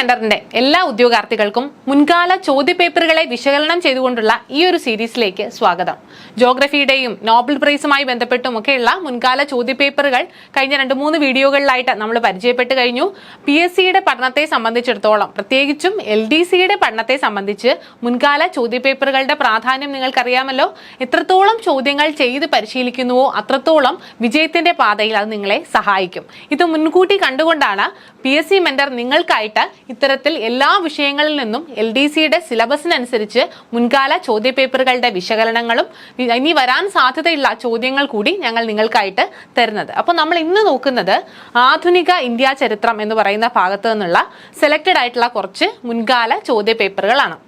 മെന്ററിന്റെ എല്ലാ ഉദ്യോഗാർത്ഥികൾക്കും മുൻകാല ചോദ്യപേപ്പറുകളെ വിശകലനം ചെയ്തുകൊണ്ടുള്ള ഈ ഒരു സീരീസിലേക്ക് സ്വാഗതം. ജോഗ്രഫിയുടെയും നോബൽ പ്രൈസുമായി ബന്ധപ്പെട്ടുമൊക്കെയുള്ള മുൻകാല ചോദ്യപേപ്പറുകൾ കഴിഞ്ഞ രണ്ട് മൂന്ന് വീഡിയോകളിലായിട്ട് നമ്മൾ പരിചയപ്പെട്ട് കഴിഞ്ഞു. പി എസ് സിയുടെ പഠനത്തെ സംബന്ധിച്ചിടത്തോളം പ്രത്യേകിച്ചും എൽ ഡി സിയുടെ പഠനത്തെ സംബന്ധിച്ച് മുൻകാല ചോദ്യപേപ്പറുകളുടെ പ്രാധാന്യം നിങ്ങൾക്കറിയാമല്ലോ. എത്രത്തോളം ചോദ്യങ്ങൾ ചെയ്ത് പരിശീലിക്കുന്നുവോ അത്രത്തോളം വിജയത്തിന്റെ പാതയിൽ അത് നിങ്ങളെ സഹായിക്കും. ഇത് മുൻകൂട്ടി കണ്ടുകൊണ്ടാണ് പി എസ് സി മെന്റർ നിങ്ങൾക്കായിട്ട് ഇത്തരത്തിൽ എല്ലാ വിഷയങ്ങളിൽ നിന്നും എൽ ഡി സിയുടെ സിലബസിനനുസരിച്ച് മുൻകാല ചോദ്യപേപ്പറുകളുടെ വിശകലനങ്ങളും ഇനി വരാൻ സാധ്യതയുള്ള ചോദ്യങ്ങൾ കൂടി ഞങ്ങൾ നിങ്ങൾക്കായിട്ട് തരുന്നത്. അപ്പോൾ നമ്മൾ ഇന്ന് നോക്കുന്നത് ആധുനിക ഇന്ത്യ ചരിത്രം എന്ന് പറയുന്ന ഭാഗത്ത് നിന്നുള്ള സെലക്റ്റഡ് ആയിട്ടുള്ള കുറച്ച് മുൻകാല ചോദ്യപേപ്പറുകളാണ്.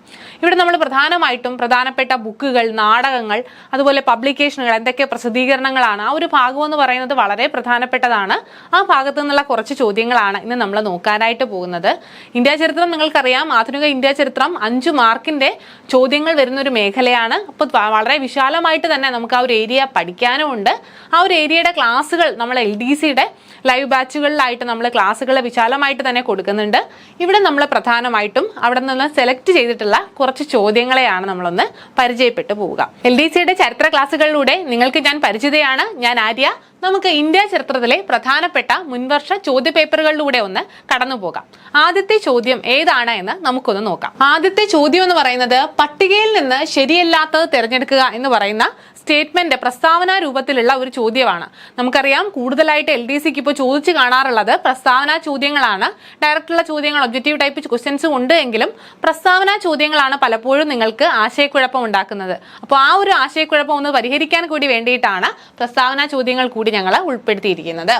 ഇവിടെ നമ്മൾ പ്രധാനമായിട്ടും പ്രധാനപ്പെട്ട ബുക്കുകൾ നാടകങ്ങൾ അതുപോലെ പബ്ലിക്കേഷനുകൾ എന്തൊക്കെ പ്രസിദ്ധീകരണങ്ങളാണ് ആ ഒരു ഭാഗം എന്ന് പറയുന്നത് വളരെ പ്രധാനപ്പെട്ടതാണ്. ആ ഭാഗത്തു നിന്നുള്ള കുറച്ച് ചോദ്യങ്ങളാണ് ഇന്ന് നമ്മൾ നോക്കാനായിട്ട് പോകുന്നത്. ഇന്ത്യ ചരിത്രം നിങ്ങൾക്കറിയാം. ആധുനിക ഇന്ത്യ ചരിത്രം അഞ്ചു മാർക്കിന്റെ ചോദ്യങ്ങൾ വരുന്ന ഒരു മേഖലയാണ്. അപ്പോൾ വളരെ വിശാലമായിട്ട് തന്നെ നമുക്ക് ആ ഒരു ഏരിയ പഠിക്കാനും ഉണ്ട് ആ ഒരു ഏരിയയുടെ ക്ലാസ്സുകൾ നമ്മൾ എൽ ഡി സിയുടെ ലൈവ് ബാച്ചുകളിലായിട്ട് നമ്മൾ ക്ലാസ്സുകൾ വിശാലമായിട്ട് തന്നെ കൊടുക്കുന്നുണ്ട്. ഇവിടെ നമ്മൾ പ്രധാനമായിട്ടും അവിടെ നിന്ന് സെലക്ട് ചെയ്തിട്ടുള്ള കുറച്ച് ചോദ്യങ്ങളെയാണ് നമ്മളൊന്ന് പരിചയപ്പെട്ടു പോവുക. എൽ ഡി സിയുടെ ചരിത്ര ക്ലാസ്സുകളിലൂടെ നിങ്ങൾക്ക് ഞാൻ പരിചിതയാണ്. ഞാൻ ആര്യ. നമുക്ക് ഇന്ത്യ ചരിത്രത്തിലെ പ്രധാനപ്പെട്ട മുൻവർഷ ചോദ്യ പേപ്പറുകളിലൂടെ ഒന്ന് കടന്നു പോകാം. ആദ്യത്തെ ചോദ്യം ഏതാണ് എന്ന് നമുക്കൊന്ന് നോക്കാം. ആദ്യത്തെ ചോദ്യം എന്ന് പറയുന്നത് പട്ടികയിൽ നിന്ന് ശരിയല്ലാത്തത് തിരഞ്ഞെടുക്കുക എന്ന് പറയുന്ന സ്റ്റേറ്റ്മെന്റ് പ്രസ്താവന രൂപത്തിലുള്ള ഒരു ചോദ്യമാണ്. നമുക്കറിയാം കൂടുതലായിട്ട് എൽ ഡി സിക്ക് ഇപ്പോൾ ചോദിച്ചു കാണാറുള്ളത് പ്രസ്താവന ചോദ്യങ്ങളാണ്. ഡയറക്റ്റുള്ള ചോദ്യങ്ങൾ ഒബ്ജക്റ്റീവ് ടൈപ്പ് ക്വസ്റ്റ്യൻസും ഉണ്ട് എങ്കിലും പ്രസ്താവന ചോദ്യങ്ങളാണ് പലപ്പോഴും നിങ്ങൾക്ക് ആശയക്കുഴപ്പം ഉണ്ടാക്കുന്നത്. അപ്പോൾ ആ ഒരു ആശയക്കുഴപ്പം ഒന്ന് പരിഹരിക്കാൻ കൂടി വേണ്ടിയിട്ടാണ് പ്രസ്താവന ചോദ്യങ്ങൾ കൂടി ഞങ്ങൾ ഉൾപ്പെടുത്തിയിരിക്കുന്നത്.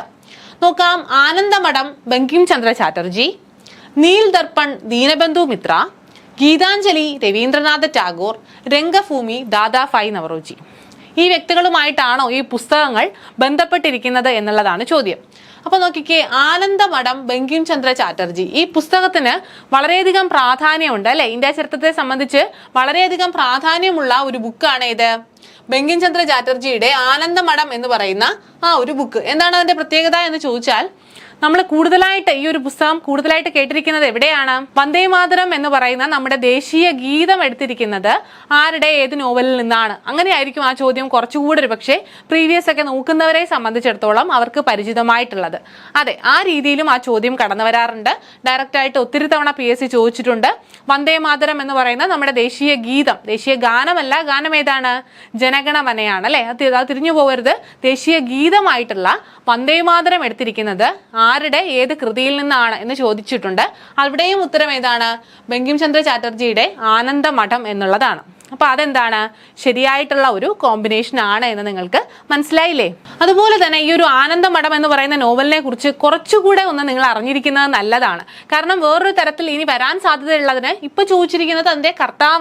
നോക്കാം ആനന്ദമഠം ബങ്കിം ചന്ദ്ര ചാറ്റർജി നീൽ ദർപ്പൺ ദീനബന്ധു മിത്ര ഗീതാഞ്ജലി രവീന്ദ്രനാഥ ടാഗോർ രംഗഭൂമി ദാദാ ഫൈ നവറോജി. ഈ വ്യക്തികളുമായിട്ടാണോ ഈ പുസ്തകങ്ങൾ ബന്ധപ്പെട്ടിരിക്കുന്നത് എന്നുള്ളതാണ് ചോദ്യം. അപ്പൊ നോക്കിക്കേ ആനന്ദമഠം ബങ്കിം ചന്ദ്ര ചാറ്റർജി. ഈ പുസ്തകത്തിന് വളരെയധികം പ്രാധാന്യമുണ്ട് അല്ലെ? ഇന്ത്യ ചരിത്രത്തെ സംബന്ധിച്ച് വളരെയധികം പ്രാധാന്യമുള്ള ഒരു ബുക്കാണ് ഇത് ബങ്കിം ചന്ദ്ര ചാറ്റർജിയുടെ ആനന്ദമഠം എന്ന് പറയുന്ന ആ ഒരു ബുക്ക്. എന്താണ് അതിന്റെ പ്രത്യേകത എന്ന് ചോദിച്ചാൽ നമ്മൾ കൂടുതലായിട്ട് ഈ ഒരു പുസ്തകം കൂടുതലായിട്ട് കേട്ടിരിക്കുന്നത് എവിടെയാണ്? വന്ദേ മാതരം എന്ന് പറയുന്ന നമ്മുടെ ദേശീയ ഗീതം എടുത്തിരിക്കുന്നത് ആരുടെ? ഏത് നോവലിൽ നിന്നാണ്? അങ്ങനെയായിരിക്കും ആ ചോദ്യം കുറച്ചുകൂടി ഒരു പക്ഷേ പ്രീവിയസ് ഒക്കെ നോക്കുന്നവരെ സംബന്ധിച്ചിടത്തോളം അവർക്ക് പരിചിതമായിട്ടുള്ളത്. അതെ ആ രീതിയിലും ആ ചോദ്യം കടന്നു വരാറുണ്ട്. ഡയറക്റ്റായിട്ട് ഒത്തിരി തവണ പി എസ് സി ചോദിച്ചിട്ടുണ്ട്. വന്ദേ മാതരം എന്ന് പറയുന്ന നമ്മുടെ ദേശീയ ഗീതം ദേശീയ ഗാനമല്ല ഗാനം ഏതാണ്? ജനഗണമനയാണ് അല്ലെ? അത് തിരിഞ്ഞു പോകരുത് ദേശീയ ഗീതമായിട്ടുള്ള വന്ദേ മാതരം എടുത്തിരിക്കുന്നത് ആരുടെ ഏത് കൃതിയിൽ നിന്നാണ് എന്ന് ചോദിച്ചിട്ടുണ്ട്. അവിടെയും ഉത്തരം ഏതാണ്? ബങ്കിംചന്ദ്ര ചാറ്റർജിയുടെ ആനന്ദമഠം എന്നുള്ളതാണ്. അപ്പൊ അതെന്താണ്? ശരിയായിട്ടുള്ള ഒരു കോമ്പിനേഷൻ ആണ് എന്ന് നിങ്ങൾക്ക് മനസ്സിലായില്ലേ? അതുപോലെ തന്നെ ഈ ഒരു ആനന്ദമഠം എന്ന് പറയുന്ന നോവലിനെ കുറിച്ച് കുറച്ചുകൂടെ ഒന്ന് നിങ്ങൾ അറിഞ്ഞിരിക്കുന്നത് നല്ലതാണ്. കാരണം വേറൊരു തരത്തിൽ ഇനി വരാൻ സാധ്യതയുള്ളതിന് ഇപ്പൊ ചോദിച്ചിരിക്കുന്നത് അതിന്റെ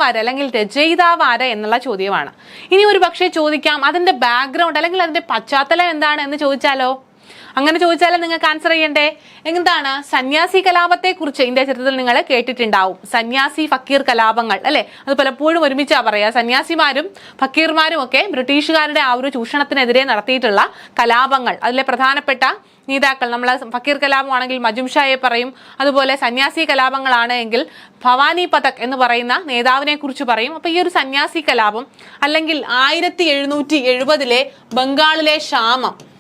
ആര് അല്ലെങ്കിൽ രചയിതാവ് ആര് എന്നുള്ള ചോദ്യമാണ്. ഇനി ഒരു പക്ഷേ ചോദിക്കാം അതിന്റെ ബാക്ക്ഗ്രൗണ്ട് അല്ലെങ്കിൽ അതിന്റെ പശ്ചാത്തലം എന്താണ് എന്ന് ചോദിച്ചാലോ? അങ്ങനെ ചോദിച്ചാലും നിങ്ങൾക്ക് ആൻസർ ചെയ്യണ്ടേ? എന്താണ്? സന്യാസി കലാപത്തെ കുറിച്ച് ഇന്ത്യ ചരിത്രത്തിൽ നിങ്ങൾ കേട്ടിട്ടുണ്ടാവും. സന്യാസി ഫക്കീർ കലാപങ്ങൾ അല്ലെ? അത് പലപ്പോഴും ഒരുമിച്ചാ പറയാ. സന്യാസിമാരും ഫക്കീർമാരും ഒക്കെ ബ്രിട്ടീഷുകാരുടെ ആ ഒരു ചൂഷണത്തിനെതിരെ നടത്തിയിട്ടുള്ള കലാപങ്ങൾ. അതിലെ പ്രധാനപ്പെട്ട നേതാക്കൾ നമ്മൾ ഫക്കീർ കലാപമാണെങ്കിൽ മജും ഷായെ പറയും. അതുപോലെ സന്യാസി കലാപങ്ങളാണ് എങ്കിൽ ഭവാനി പതക് എന്ന് പറയുന്ന നേതാവിനെ കുറിച്ച് പറയും. അപ്പൊ ഈ ഒരു സന്യാസി കലാപം അല്ലെങ്കിൽ ആയിരത്തി എഴുന്നൂറ്റി എഴുപതിലെ ബംഗാളിലെ ക്ഷാമം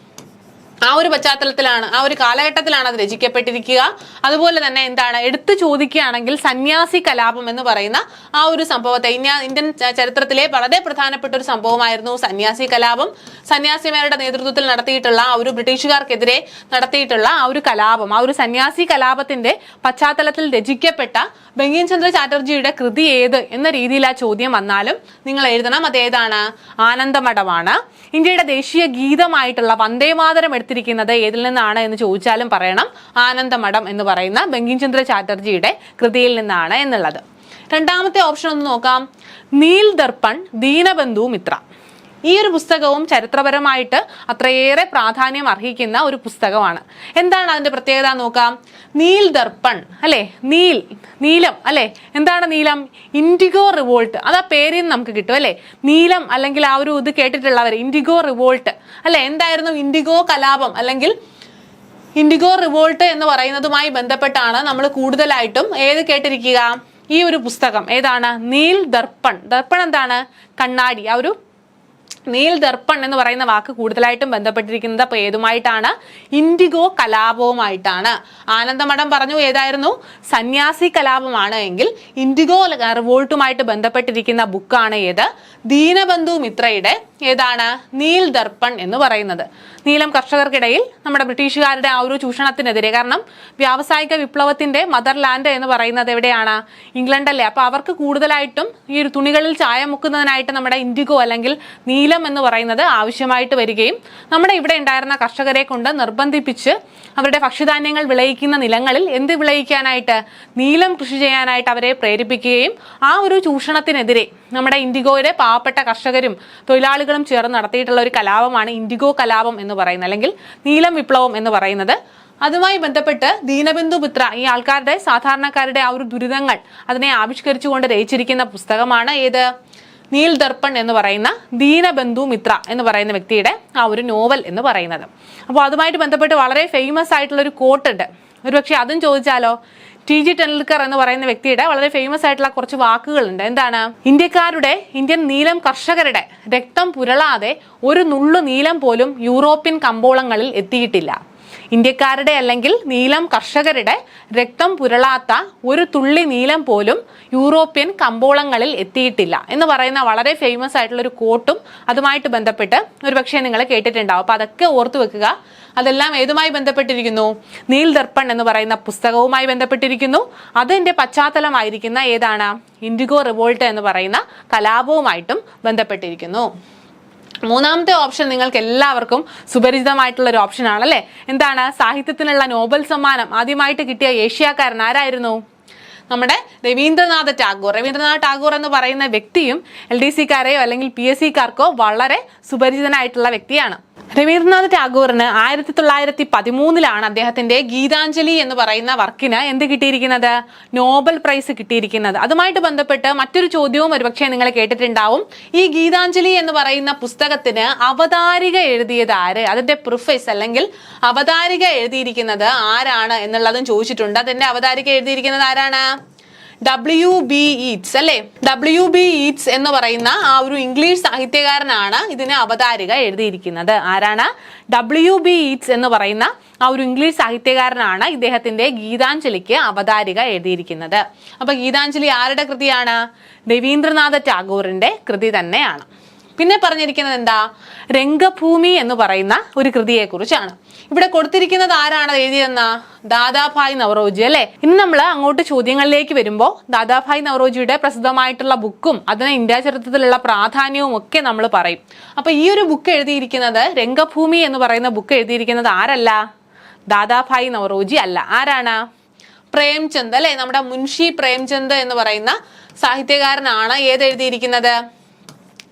ആ ഒരു പശ്ചാത്തലത്തിലാണ് ആ ഒരു കാലഘട്ടത്തിലാണ് അത് രചിക്കപ്പെട്ടിരിക്കുക. അതുപോലെ തന്നെ എന്താണ് എടുത്തു ചോദിക്കുകയാണെങ്കിൽ സന്യാസി കലാപം എന്ന് പറയുന്ന ആ ഒരു സംഭവത്തെ ഇന്ത്യ ഇന്ത്യൻ ചരിത്രത്തിലെ വളരെ പ്രധാനപ്പെട്ട ഒരു സംഭവമായിരുന്നു സന്യാസി കലാപം. സന്യാസിമാരുടെ നേതൃത്വത്തിൽ നടത്തിയിട്ടുള്ള ആ ഒരു ബ്രിട്ടീഷുകാർക്കെതിരെ നടത്തിയിട്ടുള്ള ആ ഒരു കലാപം ആ ഒരു സന്യാസി കലാപത്തിന്റെ പശ്ചാത്തലത്തിൽ രചിക്കപ്പെട്ട ബങ്കിംചന്ദ്ര ചാറ്റർജിയുടെ കൃതി ഏത് എന്ന രീതിയിൽ ആ ചോദ്യം വന്നാലും നിങ്ങൾ എഴുതണം. അതേതാണ് ആനന്ദമഠമാണ്. ഇന്ത്യയുടെ ദേശീയ ഗീതമായിട്ടുള്ള വന്ദേമാതരം എടുത്തിരിക്കുന്നത് ഏതിൽ നിന്നാണ് എന്ന് ചോദിച്ചാലും പറയണം. ആനന്ദമഠം എന്ന് പറയുന്ന ബങ്കിംചന്ദ്ര ചാറ്റർജിയുടെ കൃതിയിൽ നിന്നാണ് എന്നുള്ളത്. രണ്ടാമത്തെ ഓപ്ഷൻ ഒന്ന് നോക്കാം. നീൽ ദർപ്പൺ ദീനബന്ധു മിത്ര. ഈ ഒരു പുസ്തകവും ചരിത്രപരമായിട്ട് അത്രയേറെ പ്രാധാന്യം അർഹിക്കുന്ന ഒരു പുസ്തകമാണ്. എന്താണ് അതിന്റെ പ്രത്യേകത നോക്കാം. നീൽ ദർപ്പൺ അല്ലെ? നീൽ നീലം അല്ലെ? എന്താണ് നീലം? IndiGo revolt. അത് ആ പേരിൽ നിന്ന് നമുക്ക് കിട്ടും അല്ലെ? നീലം അല്ലെങ്കിൽ ആ ഒരു ഇത് കേട്ടിട്ടുള്ളവർ ഇൻഡിഗോ റിവോൾട്ട്. അല്ലെ? എന്തായിരുന്നു ഇൻഡിഗോ കലാപം? അല്ലെങ്കിൽ ഇൻഡിഗോ റിവോൾട്ട് എന്ന് പറയുന്നതുമായി ബന്ധപ്പെട്ടാണ് നമ്മൾ കൂടുതലായിട്ടും ഏത് കേട്ടിരിക്കുക? ഈ ഒരു പുസ്തകം. ഏതാണ്? നീൽ ദർപ്പൺ. ദർപ്പൺ എന്താണ്? കണ്ണാടി. ആ ഒരു നീൽ ദർപ്പൺ എന്ന് പറയുന്ന വാക്ക് കൂടുതലായിട്ടും ബന്ധപ്പെട്ടിരിക്കുന്നത് അപ്പോൾ ഏതുമായിട്ടാണ്? ഇൻഡിഗോ കലാപവുമായിട്ടാണ്. ആനന്ദമഠം പറഞ്ഞു ഏതായിരുന്നു? സന്യാസി കലാപമാണ് എങ്കിൽ ഇൻഡിഗോ റിവോൾട്ടുമായിട്ട് ബന്ധപ്പെട്ടിരിക്കുന്ന ബുക്കാണ് ഏത്? ദീനബന്ധു മിത്രയുടെ ഏതാണ്? നീൽ ദർപ്പൺ എന്ന് പറയുന്നത്. നീലം കർഷകർക്കിടയിൽ നമ്മുടെ ബ്രിട്ടീഷുകാരുടെ ആ ഒരു ചൂഷണത്തിനെതിരെ. കാരണം വ്യാവസായിക വിപ്ലവത്തിന്റെ മദർലാൻഡ് എന്ന് പറയുന്നത് എവിടെയാണ്? ഇംഗ്ലണ്ടല്ലേ. അപ്പൊ അവർക്ക് കൂടുതലായിട്ടും ഈ ഒരു തുണികളിൽ ചായ മുക്കുന്നതിനായിട്ട് നമ്മുടെ ഇൻഡിഗോ അല്ലെങ്കിൽ നീലം എന്ന് പറയുന്നത് ആവശ്യമായിട്ട് വരികയും നമ്മുടെ ഇവിടെ ഉണ്ടായിരുന്ന കർഷകരെ കൊണ്ട് നിർബന്ധിപ്പിച്ച് അവരുടെ ഭക്ഷ്യധാന്യങ്ങൾ വിളയിക്കുന്ന നിലങ്ങളിൽ എന്ത് വിളയിക്കാനായിട്ട്? നീലം കൃഷി ചെയ്യാനായിട്ട് അവരെ പ്രേരിപ്പിക്കുകയും ആ ഒരു ചൂഷണത്തിനെതിരെ നമ്മുടെ ഇൻഡിഗോയുടെ പാവപ്പെട്ട കർഷകരും തൊഴിലാളികളും ചേർന്ന് നടത്തിയിട്ടുള്ള ഒരു കലാപമാണ് ഇൻഡിഗോ കലാപം എന്ന് പറയുന്നത് അല്ലെങ്കിൽ നീലം വിപ്ലവം എന്ന് പറയുന്നത്. അതുമായി ബന്ധപ്പെട്ട് ദീനബിന്ദു പുത്ര ഈ ആൾക്കാരുടെ സാധാരണക്കാരുടെ ആ ഒരു ദുരിതങ്ങൾ അതിനെ ആവിഷ്കരിച്ചുകൊണ്ട് രചിച്ചിരിക്കുന്ന പുസ്തകമാണ് ഏത്? നീൽ ദർപ്പൺ എന്ന് പറയുന്ന ദീനബന്ധു മിത്ര എന്ന് പറയുന്ന വ്യക്തിയുടെ ആ ഒരു നോവൽ എന്ന് പറയുന്നത്. അപ്പോൾ അതുമായിട്ട് ബന്ധപ്പെട്ട് വളരെ ഫേമസ് ആയിട്ടുള്ള ഒരു കോട്ടുണ്ട് ഒരുപക്ഷെ അതും ചോദിച്ചാലോ? ടി ജി ടെൻഡുൽക്കർ എന്ന് പറയുന്ന വ്യക്തിയുടെ വളരെ ഫേമസ് ആയിട്ടുള്ള കുറച്ച് വാക്കുകളുണ്ട്. എന്താണ്? ഇന്ത്യക്കാരുടെ ഇന്ത്യൻ നീലം കർഷകരുടെ രക്തം പുരളാതെ ഒരു നുള്ളു നീലം പോലും യൂറോപ്യൻ കമ്പോളങ്ങളിൽ എത്തിയിട്ടില്ല. ഇന്ത്യക്കാരുടെ അല്ലെങ്കിൽ നീലം കർഷകരുടെ രക്തം പുരളാത്ത ഒരു തുള്ളി നീലം പോലും യൂറോപ്യൻ കമ്പോളങ്ങളിൽ എത്തിയിട്ടില്ല. എന്ന് പറയുന്ന വളരെ ഫേമസ് ആയിട്ടുള്ള ഒരു കോട്ടും അതുമായിട്ട് ബന്ധപ്പെട്ട് ഒരു പക്ഷേ നിങ്ങൾ കേട്ടിട്ടുണ്ടാവും. അപ്പൊ അതൊക്കെ ഓർത്തു വെക്കുക. അതെല്ലാം ഏതുമായി ബന്ധപ്പെട്ടിരിക്കുന്നു? നീൽ ദർപ്പൺ എന്ന് പറയുന്ന പുസ്തകവുമായി ബന്ധപ്പെട്ടിരിക്കുന്നു. അതിന്റെ പശ്ചാത്തലമായിരിക്കുന്ന ഏതാണ്? ഇൻഡിഗോ റിവോൾട്ട് എന്ന് പറയുന്ന കലാപവുമായിട്ടും ബന്ധപ്പെട്ടിരിക്കുന്നു. മൂന്നാമത്തെ ഓപ്ഷൻ നിങ്ങൾക്ക് എല്ലാവർക്കും സുപരിചിതമായിട്ടുള്ള ഒരു ഓപ്ഷൻ ആണല്ലേ? എന്താണ്? സാഹിത്യത്തിനുള്ള നോബൽ സമ്മാനം ആദ്യമായിട്ട് കിട്ടിയ ഏഷ്യക്കാരൻ ആരായിരുന്നു? നമ്മുടെ രവീന്ദ്രനാഥ് ടാഗോർ. രവീന്ദ്രനാഥ് ടാഗോർ എന്ന് പറയുന്ന വ്യക്തിയും എൽ ഡി സിക്കാരെയോ അല്ലെങ്കിൽ പി എസ് സിക്കാർക്കോ വളരെ സുപരിചിതനായിട്ടുള്ള വ്യക്തിയാണ്. രവീന്ദ്രനാഥ് ടാഗോറിന് ആയിരത്തി തൊള്ളായിരത്തി പതിമൂന്നിലാണ് അദ്ദേഹത്തിന്റെ ഗീതാഞ്ജലി എന്ന് പറയുന്ന വർക്കിന് എന്ത് കിട്ടിയിരിക്കുന്നത്? നോബൽ പ്രൈസ് കിട്ടിയിരിക്കുന്നത്. അതുമായിട്ട് ബന്ധപ്പെട്ട് മറ്റൊരു ചോദ്യവും ഒരുപക്ഷെ നിങ്ങൾ കേട്ടിട്ടുണ്ടാവും. ഈ ഗീതാഞ്ജലി എന്ന് പറയുന്ന പുസ്തകത്തിന് അവതാരിക എഴുതിയത് ആര്? അതിന്റെ പ്രിഫേസ് അല്ലെങ്കിൽ അവതാരിക എഴുതിയിരിക്കുന്നത് ആരാണ് എന്നുള്ളതും ചോദിച്ചിട്ടുണ്ട്. അതിന്റെ അവതാരിക എഴുതിയിരിക്കുന്നത് ആരാണ്? ഡബ്ല്യു ബി ഈറ്റ്സ് അല്ലെ? ഡബ്ല്യു ബി ഈറ്റ്സ് എന്ന് പറയുന്ന ആ ഒരു ഇംഗ്ലീഷ് സാഹിത്യകാരനാണ് ഇതിനെ അവതാരിക എഴുതിയിരിക്കുന്നത്. ആരാണ്? ഡബ്ല്യു ബി ഈറ്റ്സ് എന്ന് പറയുന്ന ആ ഒരു ഇംഗ്ലീഷ് സാഹിത്യകാരനാണ് ഇദ്ദേഹത്തിന്റെ ഗീതാഞ്ജലിക്ക് അവതാരിക എഴുതിയിരിക്കുന്നത്. അപ്പൊ ഗീതാഞ്ജലി ആരുടെ കൃതിയാണ്? രവീന്ദ്രനാഥ ടാഗോറിന്റെ കൃതി തന്നെയാണ്. പിന്നെ പറഞ്ഞിരിക്കുന്നത് എന്താ? രംഗഭൂമി എന്ന് പറയുന്ന ഒരു കൃതിയെ കുറിച്ചാണ് ഇവിടെ കൊടുത്തിരിക്കുന്നത് ആരാണ്? എഴുതിയെന്ന ദാദാഭായ് നവറോജി അല്ലേ? ഇന്ന് നമ്മൾ അങ്ങോട്ട് ചോദ്യങ്ങളിലേക്ക് വരുമ്പോൾ ദാദാഭായ് നവറോജിയുടെ പ്രസിദ്ധമായിട്ടുള്ള ബുക്കും അതിന് ഇന്ത്യ ചരിത്രത്തിലുള്ള പ്രാധാന്യവും ഒക്കെ നമ്മൾ പറയും. അപ്പോൾ ഈ ഒരു ബുക്ക് എഴുതിയിരിക്കുന്നത് രംഗഭൂമി എന്ന് പറയുന്ന ബുക്ക് എഴുതിയിരിക്കുന്നത് ആരല്ല? ദാദാഭായ് നവറോജി അല്ല. ആരാണ്? പ്രേംചന്ദ് അല്ലേ? നമ്മുടെ മുൻഷി പ്രേംചന്ദ് എന്ന് പറയുന്ന സാഹിത്യകാരനാണ്. ഏത് എഴുതിയിരിക്കുന്നത്?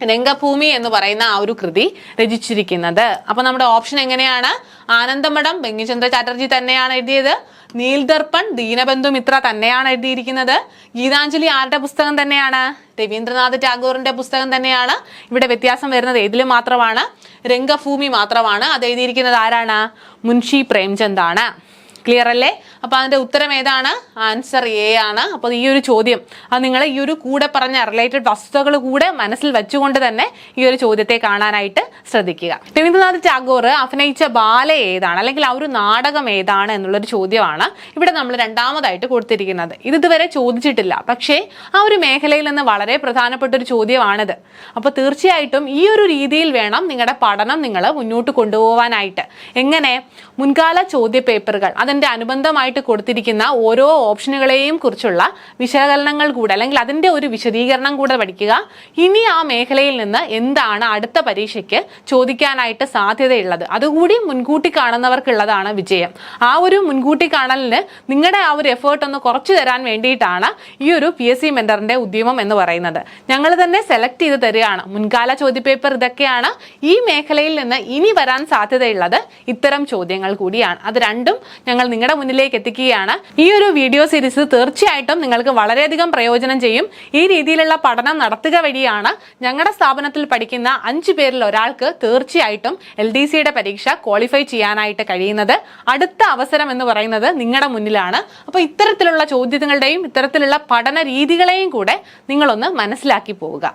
രംഗഭൂമി എന്ന് പറയുന്ന ആ ഒരു കൃതി രചിച്ചിരിക്കുന്നത്. അപ്പൊ നമ്മുടെ ഓപ്ഷൻ എങ്ങനെയാണ്? ആനന്ദമഠം ബങ്കിചന്ദ്ര ചാറ്റർജി തന്നെയാണ് എഴുതിയത്. നീൽദർപ്പൺ ദീനബന്ധു മിത്ര തന്നെയാണ് എഴുതിയിരിക്കുന്നത്. ഗീതാഞ്ജലി ആരുടെ പുസ്തകം തന്നെയാണ്? രവീന്ദ്രനാഥ് ടാഗോറിന്റെ പുസ്തകം തന്നെയാണ്. ഇവിടെ വ്യത്യാസം വരുന്നത് ഏതിലും മാത്രമാണ്? രംഗഭൂമി മാത്രമാണ്. അത് എഴുതിയിരിക്കുന്നത് ആരാണ്? മുൻഷി പ്രേംചന്ദ് ആണ്. ക്ലിയർ അല്ലേ? അപ്പൊ അതിന്റെ ഉത്തരം ഏതാണ്? ആൻസർ എ ആണ്. അപ്പോൾ ഈ ഒരു ചോദ്യം അത് നിങ്ങൾ ഈ ഒരു കൂടെ പറഞ്ഞ റിലേറ്റഡ് വസ്തുതകൾ കൂടെ മനസ്സിൽ വെച്ചുകൊണ്ട് തന്നെ ഈ ഒരു ചോദ്യത്തെ കാണാനായിട്ട് ശ്രദ്ധിക്കുക. രവീന്ദ്രനാഥ് ടാഗോർ അഭിനയിച്ച ബാല ഏതാണ്? അല്ലെങ്കിൽ ആ ഒരു നാടകം ഏതാണ് എന്നുള്ളൊരു ചോദ്യമാണ് ഇവിടെ നമ്മൾ രണ്ടാമതായിട്ട് കൊടുത്തിരിക്കുന്നത്. ഇത് ഇതുവരെ ചോദിച്ചിട്ടില്ല. പക്ഷേ ആ ഒരു മേഖലയിൽ നിന്ന് വളരെ പ്രധാനപ്പെട്ട ഒരു ചോദ്യമാണിത്. അപ്പോൾ തീർച്ചയായിട്ടും ഈ ഒരു രീതിയിൽ വേണം നിങ്ങളുടെ പഠനം നിങ്ങൾ മുന്നോട്ട് കൊണ്ടുപോകാനായിട്ട് എങ്ങനെ? മുൻകാല ചോദ്യ പേപ്പറുകൾ അതിന്റെ അനുബന്ധമായിട്ട് കൊടുത്തിരിക്കുന്ന ഓരോ ഓപ്ഷനുകളെയും കുറിച്ചുള്ള വിശകലനങ്ങൾ കൂടെ അല്ലെങ്കിൽ അതിന്റെ ഒരു വിശദീകരണം കൂടെ പഠിക്കുക. ഇനി ആ മേഖലയിൽ നിന്ന് എന്താണ് അടുത്ത പരീക്ഷയ്ക്ക് ചോദിക്കാനായിട്ട് സാധ്യതയുള്ളത്? അതുകൂടി മുൻകൂട്ടി കാണുന്നവർക്കുള്ളതാണ് വിജയം. ആ ഒരു മുൻകൂട്ടി കാണലിന് നിങ്ങളുടെ ആ ഒരു എഫേർട്ട് ഒന്ന് കുറച്ചു തരാൻ വേണ്ടിയിട്ടാണ് ഈ ഒരു പി എസ് സി മെന്ററിന്റെ ഉദ്യമം എന്ന് പറയുന്നത്. ഞങ്ങൾ തന്നെ സെലക്ട് ചെയ്ത് തരികയാണ്. മുൻകാല ചോദ്യപേപ്പർ ഇതൊക്കെയാണ് ഈ മേഖലയിൽ നിന്ന് ഇനി വരാൻ സാധ്യതയുള്ളത് ഇത്തരം ചോദ്യങ്ങൾ കൂടിയാണ്. അത് രണ്ടും ഞങ്ങൾ നിങ്ങളുടെ മുന്നിലേക്ക് എത്തിക്കുകയാണ്. ഈ ഒരു വീഡിയോ സീരീസ് തീർച്ചയായിട്ടും നിങ്ങൾക്ക് വളരെയധികം പ്രയോജനം ചെയ്യും. ഈ രീതിയിലുള്ള പഠനം നടത്തുക വഴിയാണ് ഞങ്ങളുടെ സ്ഥാപനത്തിൽ പഠിക്കുന്ന അഞ്ചു പേരിൽ ഒരാൾക്ക് തീർച്ചയായിട്ടും എൽ ഡി സിയുടെ പരീക്ഷ ക്വാളിഫൈ ചെയ്യാനായിട്ട് കഴിയുന്നത്. അടുത്ത അവസരം എന്ന് പറയുന്നത് നിങ്ങളുടെ മുന്നിലാണ്. അപ്പോൾ ഇത്തരത്തിലുള്ള ചോദ്യങ്ങളുടെയും ഇത്തരത്തിലുള്ള പഠന രീതികളെയും കൂടെ നിങ്ങളൊന്ന് മനസ്സിലാക്കി പോവുക.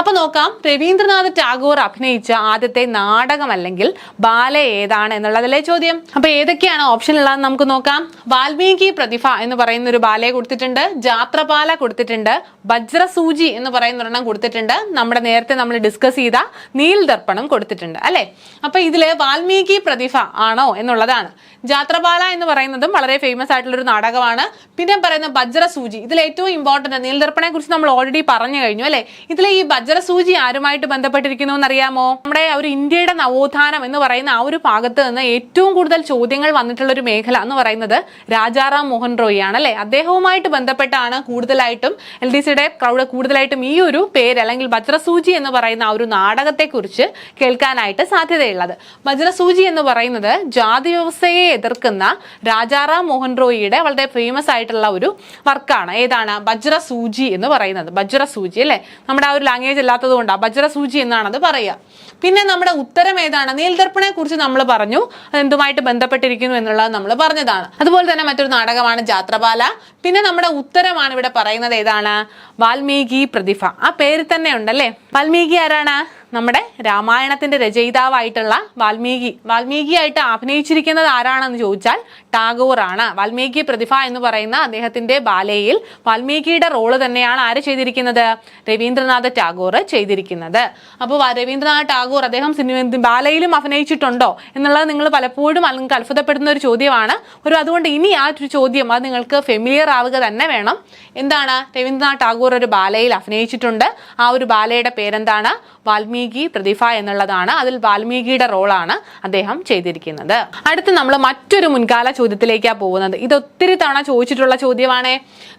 അപ്പൊ നോക്കാം. രവീന്ദ്രനാഥ് ടാഗോർ അഭിനയിച്ച ആദ്യത്തെ നാടകം അല്ലെങ്കിൽ ബാല ഏതാണ് എന്നുള്ളതല്ലേ ചോദ്യം. അപ്പൊ ഏതൊക്കെയാണ് ഓപ്ഷൻ ഉള്ളതെന്ന് നമുക്ക് നോക്കാം. വാൽമീകി പ്രതിഭ എന്ന് പറയുന്ന ഒരു ബാലയെ കൊടുത്തിട്ടുണ്ട്. ജാത്രപാല കൊടുത്തിട്ടുണ്ട്. വജ്രസൂചി എന്ന് പറയുന്ന ഒരെണ്ണം കൊടുത്തിട്ടുണ്ട്. നമ്മുടെ നേരത്തെ നമ്മൾ ഡിസ്കസ് ചെയ്ത നീൽ ദർപ്പണം കൊടുത്തിട്ടുണ്ട് അല്ലെ? അപ്പൊ ഇതിൽ വാൽമീകി പ്രതിഭ ആണോ എന്നുള്ളതാണ്. ജാത്രപാല എന്ന് പറയുന്നതും വളരെ ഫേമസ് ആയിട്ടുള്ള ഒരു നാടകമാണ്. പിന്നെ പറയുന്ന വജ്രസൂചി. ഇതിൽ ഏറ്റവും ഇമ്പോർട്ടന്റ് നീൽദർപ്പണെ കുറിച്ച് നമ്മൾ ഓൾറെഡി പറഞ്ഞു കഴിഞ്ഞു അല്ലെ? ഇതിലെ ഈ വജ്രസൂചി ആരുമായിട്ട് ബന്ധപ്പെട്ടിരിക്കുന്നു എന്നറിയാമോ? നമ്മുടെ ഒരു ഇന്ത്യയുടെ നവോത്ഥാനം എന്ന് പറയുന്ന ആ ഒരു ഭാഗത്ത് നിന്ന് ഏറ്റവും കൂടുതൽ ചോദ്യങ്ങൾ വന്നിട്ടുള്ള ഒരു മേഖല എന്ന് പറയുന്നത് രാജാറാം മോഹൻ റോയി ആണ് അല്ലെ? അദ്ദേഹവുമായിട്ട് ബന്ധപ്പെട്ടാണ് കൂടുതലായിട്ടും എൽ ഡി സിയുടെ ക്രൗഡ് കൂടുതലായിട്ടും ഈ ഒരു പേര് അല്ലെങ്കിൽ വജ്രസൂചി എന്ന് പറയുന്ന ആ ഒരു നാടകത്തെക്കുറിച്ച് കേൾക്കാനായിട്ട് സാധ്യതയുള്ളത്. വജ്രസൂചി എന്ന് പറയുന്നത് ജാതി വ്യവസ്ഥയെ എതിർക്കുന്ന രാജാറാം മോഹൻ റോയിയുടെ വളരെ ഫേമസ് ആയിട്ടുള്ള ഒരു വർക്കാണ് ഏതാണ്? വജ്രസൂചി എന്ന് പറയുന്നത്. വജ്രസൂചി അല്ലെ? നമ്മുടെ ആ ഒരു ലാംഗ്വേജ് അല്ലാത്തത് കൊണ്ടാണ് വജ്രസൂചി എന്നാണ് അത് പറയുക പിന്നെ നമ്മുടെ ഉത്തരം ഏതാണ്? നീൽദർപ്പണെ കുറിച്ച് നമ്മൾ പറഞ്ഞു. എന്തുമായിട്ട് ബന്ധപ്പെട്ടിരിക്കുന്നു എന്നുള്ളത് നമ്മൾ പറഞ്ഞതാണ്. അതുപോലെ തന്നെ മറ്റൊരു നാടകമാണ് ജാത്രപാല. പിന്നെ നമ്മുടെ ഉത്തരമാണ് ഇവിടെ പറയുന്നത് ഏതാണ്? വാൽമീകി പ്രതിഭ. ആ പേര് തന്നെ ഉണ്ടല്ലേ? വാൽമീകി ആരാണ്? നമ്മുടെ രാമായണത്തിന്റെ രചയിതാവായിട്ടുള്ള വാൽമീകി വാൽമീകിയായിട്ട് അഭിനയിച്ചിരിക്കുന്നത് ആരാണെന്ന് ചോദിച്ചാൽ ടാഗോർ ആണ് വാൽമീകി പ്രതിഭ എന്ന് പറയുന്ന അദ്ദേഹത്തിന്റെ ബാലയിൽ വാൽമീകിയുടെ റോൾ തന്നെയാണ് ആര് ചെയ്തിരിക്കുന്നത്? രവീന്ദ്രനാഥ് ടാഗോർ ചെയ്തിരിക്കുന്നത്. അപ്പോൾ രവീന്ദ്രനാഥ് ടാഗോർ അദ്ദേഹം സിനിമ ബാലയിലും അഭിനയിച്ചിട്ടുണ്ടോ എന്നുള്ളത് നിങ്ങൾ പലപ്പോഴും നിങ്ങൾക്ക് അത്ഭുതപ്പെടുന്ന ഒരു ചോദ്യമാണ്. ഒരു അതുകൊണ്ട് ഇനി ആ ഒരു ചോദ്യം അത് നിങ്ങൾക്ക് ഫെമിലിയർ ആവുക തന്നെ വേണം. എന്താണ്? രവീന്ദ്രനാഥ് ടാഗോർ ഒരു ബാലയിൽ അഭിനയിച്ചിട്ടുണ്ട്. ആ ഒരു ബാലയുടെ പേരെന്താണ്? വാൽമീകി പ്രതിഭ എന്നുള്ളതാണ്. അതിൽ വാൽമീകിയുടെ റോളാണ് അദ്ദേഹം ചെയ്തിരിക്കുന്നത്. അടുത്ത് നമ്മൾ മറ്റൊരു മുൻകാല ചോദ്യത്തിലേക്കാണ് പോകുന്നത്. ഇത് ഒത്തിരി തവണ ചോദിച്ചിട്ടുള്ള ചോദ്യമാണ്.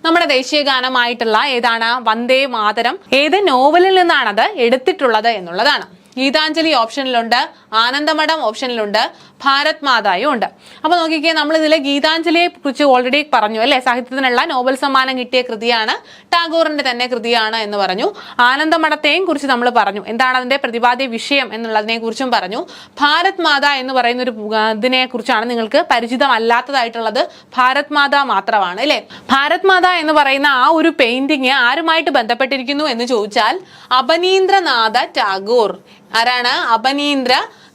നമ്മുടെ ദേശീയ ഗാനമായിട്ടുള്ള ഏതാണ്? വന്ദേ മാതരം. ഏത് നോവലിൽ നിന്നാണത് എടുത്തിട്ടുള്ളത് എന്നുള്ളതാണ്. ഗീതാഞ്ജലി ഓപ്ഷനിലുണ്ട് ആനന്ദമഠം ഓപ്ഷനിലുണ്ട് ഭാരത് മാതായും ഉണ്ട്. അപ്പോൾ നോക്കിക്കേ നമ്മൾ ഇതിൽ ഗീതാഞ്ജലിയെ കുറിച്ച് ഓൾറെഡി പറഞ്ഞു അല്ലേ? സാഹിത്യത്തിനുള്ള നോബൽ സമ്മാനം കിട്ടിയ കൃതിയാണ് ടാഗോറിന്റെ തന്നെ കൃതിയാണ് എന്ന് പറഞ്ഞു. ആനന്ദമഠത്തെയും കുറിച്ച് നമ്മൾ പറഞ്ഞു. എന്താണ് അതിന്റെ പ്രതിപാദ്യ വിഷയം എന്നുള്ളതിനെ കുറിച്ചും പറഞ്ഞു. ഭാരത് മാത എന്ന് പറയുന്ന ഒരു ഇതിനെ കുറിച്ചാണ് നിങ്ങൾക്ക് പരിചിതമല്ലാത്തതായിട്ടുള്ളത്. ഭാരത് മാത മാത്രമാണ് അല്ലേ? ഭാരത് മാത എന്ന് പറയുന്ന ആ ഒരു പെയിന്റിങ് ആരുമായിട്ട് ബന്ധപ്പെട്ടിരിക്കുന്നു എന്ന് ചോദിച്ചാൽ അപനീന്ദ്രനാഥ ടാഗോർ. ആരാണ്? അപനീന്ദ്ര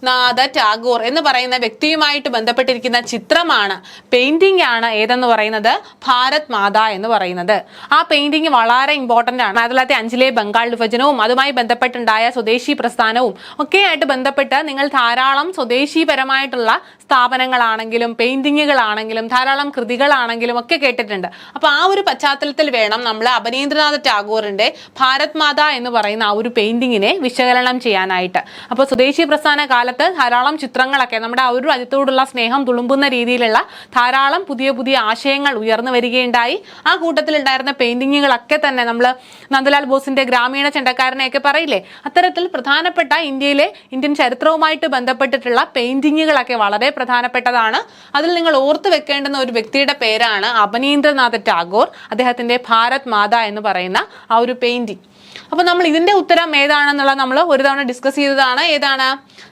നാഥ ടാഗോർ എന്ന് പറയുന്ന വ്യക്തിയുമായിട്ട് ബന്ധപ്പെട്ടിരിക്കുന്ന ചിത്രമാണ് പെയിന്റിംഗ് ആണ് ഏതെന്ന് പറയുന്നത്? ഭാരത് മാത എന്ന് പറയുന്നത്. ആ പെയിന്റിംഗ് വളരെ ഇമ്പോർട്ടന്റ് ആണ്. ആയിരത്തി തൊള്ളായിരത്തി അഞ്ചിലെ ബംഗാൾ വിഭജനവും അതുമായി ബന്ധപ്പെട്ടുണ്ടായ സ്വദേശി പ്രസ്ഥാനവും ഒക്കെയായിട്ട് ബന്ധപ്പെട്ട് നിങ്ങൾ ധാരാളം സ്വദേശീപരമായിട്ടുള്ള സ്ഥാപനങ്ങളാണെങ്കിലും പെയിന്റിങ്ങുകളാണെങ്കിലും ധാരാളം കൃതികളാണെങ്കിലും ഒക്കെ കേട്ടിട്ടുണ്ട്. അപ്പോൾ ആ ഒരു പശ്ചാത്തലത്തിൽ വേണം നമ്മൾ അപനീന്ദ്രനാഥ് ടാഗോറിന്റെ ഭാരത് മാത എന്ന് പറയുന്ന ആ ഒരു പെയിന്റിങ്ങിനെ വിശകലനം ചെയ്യാനായിട്ട്. അപ്പോൾ സ്വദേശി പ്രസ്ഥാന കാലത്ത് ധാരാളം ചിത്രങ്ങളൊക്കെ നമ്മുടെ ആ ഒരു രാജ്യത്തോടുള്ള സ്നേഹം തുളുമ്പുന്ന രീതിയിലുള്ള ധാരാളം പുതിയ പുതിയ ആശയങ്ങൾ ഉയർന്നു വരികയുണ്ടായി. ആ കൂട്ടത്തിൽ ഉണ്ടായിരുന്ന പെയിന്റിങ്ങുകളൊക്കെ തന്നെ നമ്മൾ നന്ദലാൽ ബോസിന്റെ ഗ്രാമീണ ചെണ്ടക്കാരനെയൊക്കെ പറയില്ലേ? അത്തരത്തിൽ പ്രധാനപ്പെട്ട ഇന്ത്യയിലെ ഇന്ത്യൻ ചരിത്രവുമായിട്ട് ബന്ധപ്പെട്ടിട്ടുള്ള പെയിന്റിങ്ങുകളൊക്കെ വളരെ പ്രധാനപ്പെട്ടതാണ്. അതിൽ നിങ്ങൾ ഓർത്തു വെക്കേണ്ടുന്ന ഒരു വ്യക്തിയുടെ പേരാണ് അപനീന്ദ്രനാഥ് ടാഗോർ. അദ്ദേഹത്തിന്റെ ഭാരത് മാത എന്ന് പറയുന്ന ആ ഒരു പെയിന്റിംഗ് അപ്പൊ നമ്മൾ ഇതിന്റെ ഉത്തരം ഏതാണെന്നുള്ള നമ്മൾ ഒരു തവണ ഡിസ്കസ് ചെയ്തതാണ്. ഏതാണ്?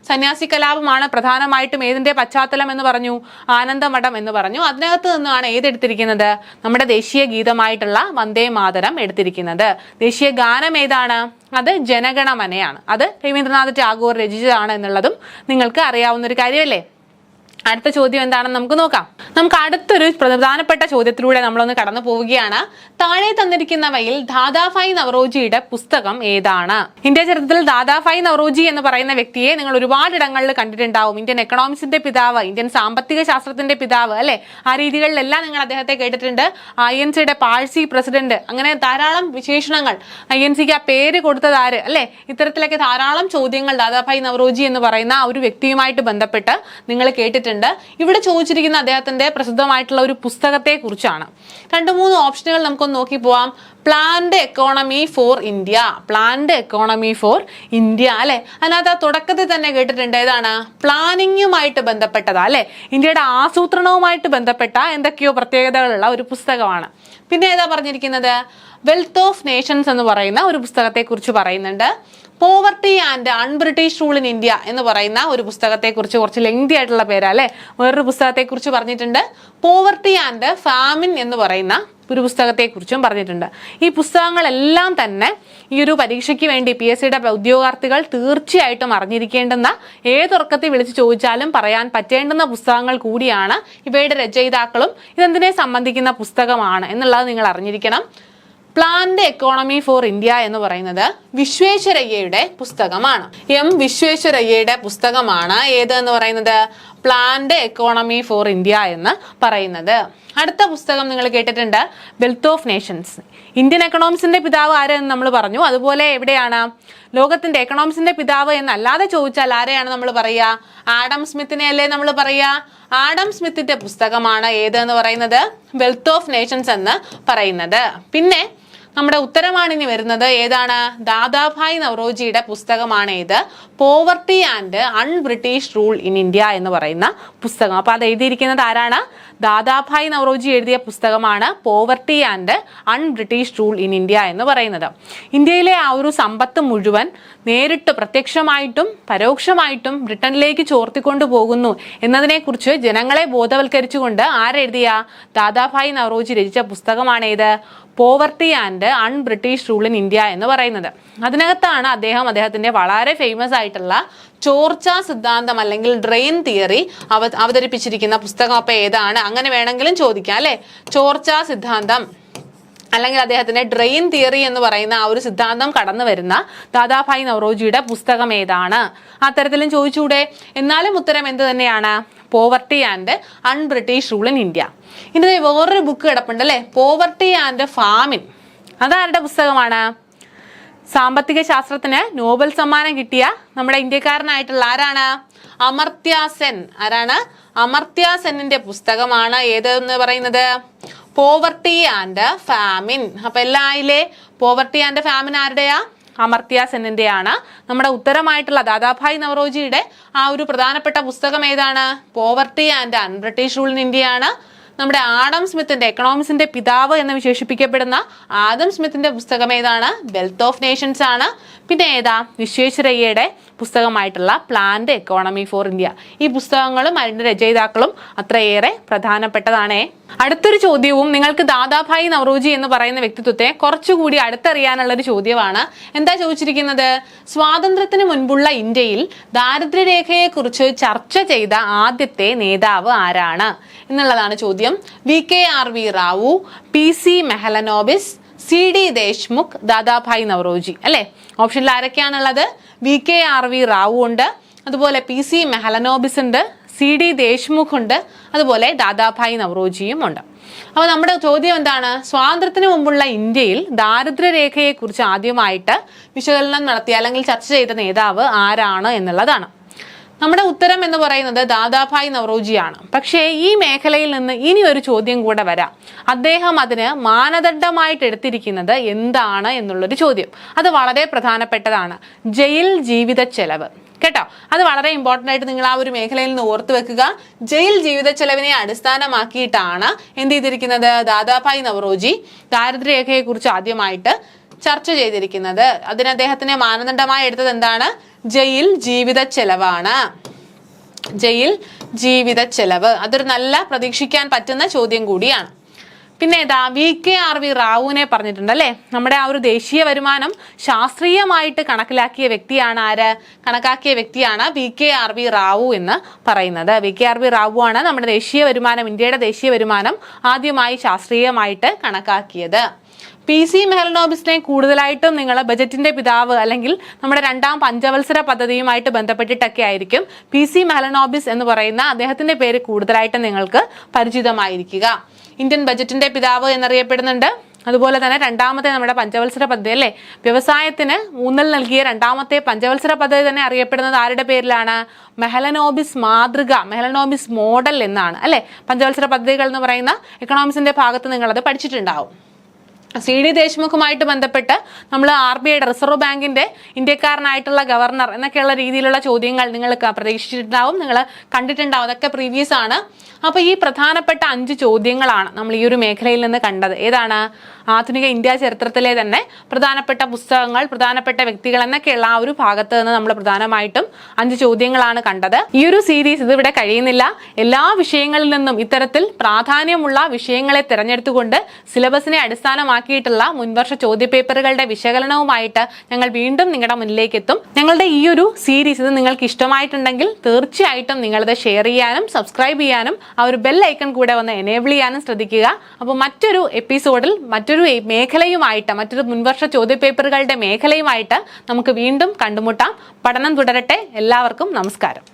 സന്യാസി കലാപമാണ് പ്രധാനമായിട്ടും ഏതിന്റെ പശ്ചാത്തലം എന്ന് പറഞ്ഞു ആനന്ദമഠം എന്ന് പറഞ്ഞു. അതിനകത്ത് നിന്നാണ് ഏതെടുത്തിരിക്കുന്നത് നമ്മുടെ ദേശീയ ഗീതമായിട്ടുള്ള വന്ദേ മാതരം എടുത്തിരിക്കുന്നത്. ദേശീയ ഗാനം ഏതാണ്? അത് ജനഗണമനയാണ്. അത് രവീന്ദ്രനാഥ് ടാഗോർ രചിച്ചതാണ് എന്നുള്ളതും നിങ്ങൾക്ക് അറിയാവുന്ന ഒരു കാര്യമല്ലേ? അടുത്ത ചോദ്യം എന്താണെന്ന് നമുക്ക് നോക്കാം. നമുക്ക് അടുത്തൊരു പ്രധാനപ്പെട്ട ചോദ്യത്തിലൂടെ നമ്മളൊന്ന് കടന്നു പോവുകയാണ്. താഴെ തന്നിരിക്കുന്നവയിൽ ദാദാഫായി നവറോജിയുടെ പുസ്തകം ഏതാണ്? ഇന്ത്യ ചരിത്രത്തിൽ ദാദാഫായി നവറോജി എന്ന് പറയുന്ന വ്യക്തിയെ നിങ്ങൾ ഒരുപാട് ഇടങ്ങളിൽ കണ്ടിട്ടുണ്ടാവും. ഇന്ത്യൻ എക്കണോമിക്സിന്റെ പിതാവ് ഇന്ത്യൻ സാമ്പത്തിക ശാസ്ത്രത്തിന്റെ പിതാവ് അല്ലെ? ആ രീതികളിലെല്ലാം നിങ്ങൾ അദ്ദേഹത്തെ കേട്ടിട്ടുണ്ട്. I N Parsi president. അങ്ങനെ ധാരാളം വിശേഷണങ്ങൾ. ഐ എൻ സിക്ക് ആ പേര് കൊടുത്തതാര് അല്ലെ? ഇത്തരത്തിലൊക്കെ ധാരാളം ചോദ്യങ്ങൾ ദാദാഭായ് നവറോജി എന്ന് പറയുന്ന ആ ഒരു വ്യക്തിയുമായിട്ട് ബന്ധപ്പെട്ട് നിങ്ങൾ കേട്ടിട്ടുണ്ട്. പറഞ്ഞിട്ടുണ്ട് ഇവിടെ ചോദിച്ചിരിക്കുന്ന അദ്ദേഹത്തിന്റെ പ്രസിദ്ധമായിട്ടുള്ള ഒരു പുസ്തകത്തെ കുറിച്ചാണ് രണ്ട് മൂന്ന് ഓപ്ഷനുകൾ നമുക്കൊന്ന് നോക്കി പോവാം. Planned economy for India planned economy for India അല്ലെ? അതിനകത്ത് തുടക്കത്തിൽ തന്നെ കേട്ടിട്ടുണ്ട്. ഏതാണ്? പ്ലാനിങ്ങുമായിട്ട് ബന്ധപ്പെട്ടതാ അല്ലെ? ഇന്ത്യയുടെ ആസൂത്രണവുമായിട്ട് ബന്ധപ്പെട്ട എന്തൊക്കെയോ പ്രത്യേകതകളുള്ള ഒരു പുസ്തകമാണ്. പിന്നെ ഏതാ പറഞ്ഞിരിക്കുന്നത്? വെൽത്ത് ഓഫ് നേഷൻസ് എന്ന് പറയുന്ന ഒരു പുസ്തകത്തെ കുറിച്ച് പറയുന്നുണ്ട്. Poverty and unBritish rule in India എന്ന് പറയുന്ന ഒരു പുസ്തകത്തെക്കുറിച്ച് കുറച്ച് ലെങ്തി ആയിട്ടുള്ള പേരാ അല്ലേ വേറൊരു പുസ്തകത്തെക്കുറിച്ച് പറഞ്ഞിട്ടുണ്ട്. പോവർട്ടി ആൻഡ് ഫാമിൻ എന്ന് പറയുന്ന ഒരു പുസ്തകത്തെക്കുറിച്ചും പറഞ്ഞിട്ടുണ്ട്. ഈ പുസ്തകങ്ങളെല്ലാം തന്നെ ഈ ഒരു പരീക്ഷയ്ക്ക് വേണ്ടി പി എസ് സിയുടെ ഉദ്യോഗാർത്ഥികൾ തീർച്ചയായിട്ടും അറിഞ്ഞിരിക്കേണ്ടുന്ന ഏതുറക്കത്തിൽ വിളിച്ച് ചോദിച്ചാലും പറയാൻ പറ്റേണ്ടുന്ന പുസ്തകങ്ങൾ കൂടിയാണ് ഇവയുടെ രചയിതാക്കളും ഇതെന്തിനെ സംബന്ധിക്കുന്ന പുസ്തകമാണ് എന്നുള്ളത് നിങ്ങൾ അറിഞ്ഞിരിക്കണം. പ്ലാന്റ് എക്കോണമി ഫോർ ഇന്ത്യ എന്ന് പറയുന്നത് വിശ്വേശ്വരയ്യയുടെ പുസ്തകമാണ്. എം വിശ്വേശ്വരയ്യയുടെ പുസ്തകമാണ് ഏത് എന്ന് പറയുന്നത് പ്ലാന്റ് എക്കോണമി ഫോർ ഇന്ത്യ എന്ന് പറയുന്നത്. അടുത്ത പുസ്തകം നിങ്ങൾ കേട്ടിട്ടുണ്ട് വെൽത്ത് ഓഫ് നേഷൻസ് ഇന്ത്യൻ എക്കണോമിക്സിന്റെ പിതാവ് ആരെന്ന് നമ്മൾ പറഞ്ഞു. അതുപോലെ എവിടെയാണ്? ലോകത്തിന്റെ എക്കണോമിക്സിന്റെ പിതാവ് എന്നല്ലാതെ ചോദിച്ചാൽ ആരെയാണ് നമ്മൾ പറയുക? ആഡം സ്മിത്തിനെ അല്ലേ നമ്മൾ പറയുക? ആഡം സ്മിത്തിന്റെ പുസ്തകമാണ് ഏത് എന്ന് പറയുന്നത്? വെൽത്ത് ഓഫ് നേഷൻസ് എന്ന് പറയുന്നത്. പിന്നെ നമ്മുടെ ഉത്തരമാണ് ഇനി വരുന്നത് ഏതാണ്? ദാദാഭായ് നവറോജിയുടെ പുസ്തകമാണ് ഇത്. Poverty and un British rule in India എന്ന് പറയുന്ന പുസ്തകം. അപ്പോൾ അത് എഴുതിയിരിക്കുന്നത് ആരാണ്? ദാദാഭായ് നവറോജി എഴുതിയ പുസ്തകമാണ് poverty and un British rule in India എന്ന് പറയുന്നത്. ഇന്ത്യയിലെ ആ ഒരു സമ്പത്ത് മുഴുവൻ നേരിട്ട് പ്രത്യക്ഷമായിട്ടും പരോക്ഷമായിട്ടും ബ്രിട്ടനിലേക്ക് ചോർത്തിക്കൊണ്ടു പോകുന്നു എന്നതിനെക്കുറിച്ച് ജനങ്ങളെ ബോധവൽക്കരിച്ചുകൊണ്ട് ആരെഴുതിയ ദാദാഭായ് നവറോജി രചിച്ച പുസ്തകമാണ് ഏത് poverty and un British rule in India എന്ന് പറയുന്നത്. അതിനകത്താണ് അദ്ദേഹം അദ്ദേഹത്തിന്റെ വളരെ ഫേമസ് ആയിട്ടുള്ള ചോർച്ച സിദ്ധാന്തം അല്ലെങ്കിൽ ഡ്രെയിൻ തിയറി അവ അവതരിപ്പിച്ചിരിക്കുന്ന പുസ്തകം അപ്പൊ ഏതാണ്? അങ്ങനെ വേണമെങ്കിലും ചോദിക്കാം അല്ലെ? ചോർച്ച സിദ്ധാന്തം. അല്ലെങ്കിൽ അദ്ദേഹത്തിന്റെ ഡ്രെയിൻ തിയറി എന്ന് പറയുന്ന ആ ഒരു സിദ്ധാന്തം കടന്നു വരുന്ന ദാദാഭായ് നവറോജിയുടെ പുസ്തകം ഏതാണ്? അത്തരത്തിലും ചോദിച്ചൂടെ? എന്നാലും ഉത്തരം എന്ത് തന്നെയാണ്? Poverty and unBritish rule in India ഇനി വേറൊരു ബുക്ക് കിടപ്പുണ്ട് അല്ലേ? പോവർട്ടി ആൻഡ് ഫാമിൻ അതാരുടെ പുസ്തകമാണ്? സാമ്പത്തിക ശാസ്ത്രത്തിന് നോബൽ സമ്മാനം കിട്ടിയ നമ്മുടെ ഇന്ത്യക്കാരനായിട്ടുള്ള ആരാണ്? അമർത്യ സെൻ. ആരാണ്? അമർത്യ സെന്നിന്റെ പുസ്തകമാണ് ഏതെന്ന് പറയുന്നത്? പോവർട്ടി ആൻഡ് ഫാമിൻ അപ്പൊ എല്ലാ ആയില്ലേ പോവർട്ടി ആൻഡ് ഫാമിൻ ആരുടെയാ? അമർത്യ സെന്നിന്റെയാണ്. നമ്മുടെ ഉത്തരമായിട്ടുള്ള ദാദാഭായ് നവറോജിയുടെ ആ ഒരു പ്രധാനപ്പെട്ട പുസ്തകം ഏതാണ്? Poverty and un British rule in ഇന്ത്യയാണ്. നമ്മുടെ ആഡം സ്മിത്തിന്റെ എക്കണോമിക്സിന്റെ പിതാവ് എന്ന് വിശേഷിപ്പിക്കപ്പെടുന്ന ആദം സ്മിത്തിന്റെ പുസ്തകം ഏതാണ്? വെൽത്ത് ഓഫ് നേഷൻസ് ആണ്. പിന്നെ ഏതാ? വിശ്വേശ്വരയ്യയുടെ പുസ്തകമായിട്ടുള്ള പ്ലാന്റ് എക്കോണമി ഫോർ ഇന്ത്യ ഈ പുസ്തകങ്ങളും അതിന്റെ രചയിതാക്കളും അത്രയേറെ പ്രധാനപ്പെട്ടതാണേ. അടുത്തൊരു ചോദ്യവും നിങ്ങൾക്ക് ദാദാഭായി നവറോജി എന്ന് പറയുന്ന വ്യക്തിത്വത്തെ കുറച്ചുകൂടി അടുത്തറിയാനുള്ള ഒരു ചോദ്യമാണ്. എന്താ ചോദിച്ചിരിക്കുന്നത്? സ്വാതന്ത്ര്യത്തിന് മുൻപുള്ള ഇന്ത്യയിൽ ദാരിദ്ര്യരേഖയെക്കുറിച്ച് ചർച്ച ചെയ്ത ആദ്യത്തെ നേതാവ് ആരാണ്? എന്നുള്ളതാണ് ചോദ്യം. V K R V Rao P C Mahalanobis C D Deshmukh Dadabhai Naoroji. അല്ലേ? ഓപ്ഷനിൽ ആരൊക്കെയാണുള്ളത്? V K R V Rao ഉണ്ട്. അതുപോലെ പി സി മെഹലനോബിസ് ഉണ്ട്. സി ഡി ദേശ്മുഖുണ്ട്. അതുപോലെ ദാദാഭായ് നവറോജിയും ഉണ്ട് അപ്പോൾ നമ്മുടെ ചോദ്യം എന്താണ്? സ്വാതന്ത്ര്യത്തിന് മുമ്പുള്ള ഇന്ത്യയിൽ ദാരിദ്ര്യരേഖയെക്കുറിച്ച് ആദ്യമായിട്ട് വിശകലനം നടത്തിയ അല്ലെങ്കിൽ ചർച്ച ചെയ്ത നേതാവ് ആരാണ് എന്നുള്ളതാണ്. നമ്മുടെ ഉത്തരം എന്ന് പറയുന്നത് ദാദാഭായ് നവറോജിയാണ്. പക്ഷേ ഈ മേഖലയിൽ നിന്ന് ഇനി ഒരു ചോദ്യം കൂടെ വരാം. അദ്ദേഹം അതിന് മാനദണ്ഡമായിട്ട് എടുത്തിരിക്കുന്നത് എന്താണ് എന്നുള്ളൊരു ചോദ്യം. അത് വളരെ പ്രധാനപ്പെട്ടതാണ്. ജയിൽ ജീവിത ചെലവ്. കേട്ടോ? അത് വളരെ ഇമ്പോർട്ടന്റ് ആയിട്ട് നിങ്ങൾ ആ ഒരു മേഖലയിൽ നിന്ന് ഓർത്ത് വെക്കുക. ജയിൽ ജീവിത ചെലവിനെ അടിസ്ഥാനമാക്കിയിട്ടാണ് എന്ത് ചെയ്തിരിക്കുന്നത് ദാദാഭായ് നവറോജി ദാരിദ്ര്യരേഖയെക്കുറിച്ച് ആദ്യമായിട്ട് ചർച്ച ചെയ്തിരിക്കുന്നത്. അതിന് അദ്ദേഹത്തിന് മാനദണ്ഡമായി എടുത്തത് എന്താണ്? ജയിൽ ജീവിത ചെലവാണ്. ജയിൽ ജീവിത ചെലവ്. അതൊരു നല്ല പ്രതീക്ഷിക്കാൻ പറ്റുന്ന ചോദ്യം കൂടിയാണ്. പിന്നെ ഏതാ വി കെ ആർ വി റാവുവിനെ പറഞ്ഞിട്ടുണ്ട് അല്ലേ? നമ്മുടെ ആ ഒരു ദേശീയ വരുമാനം ശാസ്ത്രീയമായിട്ട് കണക്കിലാക്കിയ വ്യക്തിയാണ് ആര്? കണക്കാക്കിയ വ്യക്തിയാണ് V K R V Rao എന്ന് പറയുന്നത്. V K R V Rao ആണ് നമ്മുടെ ദേശീയ വരുമാനം ഇന്ത്യയുടെ ദേശീയ വരുമാനം ആദ്യമായി ശാസ്ത്രീയമായിട്ട് കണക്കാക്കിയത്. പി സി മെഹൽനോബിസിനെ കൂടുതലായിട്ടും നിങ്ങൾ ബജറ്റിന്റെ പിതാവ് അല്ലെങ്കിൽ നമ്മുടെ രണ്ടാം പഞ്ചവത്സര പദ്ധതിയുമായിട്ട് ബന്ധപ്പെട്ടിട്ടൊക്കെ ആയിരിക്കും പി സി മെഹലനോബിസ് എന്ന് പറയുന്ന അദ്ദേഹത്തിന്റെ പേര് കൂടുതലായിട്ടും നിങ്ങൾക്ക് പരിചിതമായിരിക്കുക. ഇന്ത്യൻ ബജറ്റിന്റെ പിതാവ് എന്നറിയപ്പെടുന്നുണ്ട്. അതുപോലെ തന്നെ രണ്ടാമത്തെ നമ്മുടെ പഞ്ചവത്സര പദ്ധതി അല്ലേ? വ്യവസായത്തിന് ഊന്നൽ നൽകിയ രണ്ടാമത്തെ പഞ്ചവത്സര പദ്ധതി തന്നെ അറിയപ്പെടുന്നത് ആരുടെ പേരിലാണ്? മെഹലനോബിസ് മാതൃക മെഹലനോബിസ് മോഡൽ എന്നാണ് അല്ലേ? പഞ്ചവത്സര പദ്ധതികൾ എന്ന് പറയുന്ന എക്കണോമിക്സിന്റെ ഭാഗത്ത് നിങ്ങളത് പഠിച്ചിട്ടുണ്ടാവും. സി ഡി ദേശ്മുഖുമായിട്ട് ബന്ധപ്പെട്ട് നമ്മൾ ആർ ബി ഐയുടെ റിസർവ് ബാങ്കിന്റെ ഇന്ത്യക്കാരനായിട്ടുള്ള ഗവർണർ എന്നൊക്കെയുള്ള രീതിയിലുള്ള ചോദ്യങ്ങൾ നിങ്ങൾ പ്രതീക്ഷിച്ചിട്ടുണ്ടാവും. നിങ്ങൾ കണ്ടിട്ടുണ്ടാവും. അതൊക്കെ പ്രീവിയസ് ആണ്. അപ്പോൾ ഈ പ്രധാനപ്പെട്ട അഞ്ച് ചോദ്യങ്ങളാണ് നമ്മൾ ഈ ഒരു മേഖലയിൽ നിന്ന് കണ്ടത്. ഏതാണ്? ആധുനിക ഇന്ത്യ ചരിത്രത്തിലെ തന്നെ പ്രധാനപ്പെട്ട പുസ്തകങ്ങൾ പ്രധാനപ്പെട്ട വ്യക്തികൾ എന്നൊക്കെയുള്ള ആ ഒരു ഭാഗത്ത് നിന്ന് നമ്മൾ പ്രധാനമായിട്ടും അഞ്ച് ചോദ്യങ്ങളാണ് കണ്ടത്. ഈ ഒരു സീരീസ് ഇതിവിടെ കഴിയുന്നില്ല. എല്ലാ വിഷയങ്ങളിൽ നിന്നും ഇത്തരത്തിൽ പ്രാധാന്യമുള്ള വിഷയങ്ങളെ തിരഞ്ഞെടുത്തുകൊണ്ട് സിലബസിനെ അടിസ്ഥാനമാക്കിയിട്ടുള്ള മുൻവർഷ ചോദ്യപേപ്പറുകളുടെ വിശകലനവുമായിട്ട് ഞങ്ങൾ വീണ്ടും നിങ്ങളുടെ മുന്നിലേക്ക് എത്തും. ഞങ്ങളുടെ ഈ ഒരു സീരീസ് ഇത് നിങ്ങൾക്ക് ഇഷ്ടമായിട്ടുണ്ടെങ്കിൽ തീർച്ചയായിട്ടും നിങ്ങളത് ഷെയർ ചെയ്യാനും സബ്സ്ക്രൈബ് ചെയ്യാനും ആ ഒരു ബെൽ ഐക്കൺ കൂടെ ഒന്ന് എനേബിൾ ചെയ്യാനും ശ്രദ്ധിക്കുക. അപ്പോൾ മറ്റൊരു എപ്പിസോഡിൽ മറ്റൊരു മേഖലയുമായിട്ട് മറ്റൊരു മുൻവർഷ ചോദ്യപേപ്പറുകളുടെ മേഖലയുമായിട്ട് നമുക്ക് വീണ്ടും കണ്ടുമുട്ടാം. പഠനം തുടരട്ടെ. എല്ലാവർക്കും നമസ്കാരം.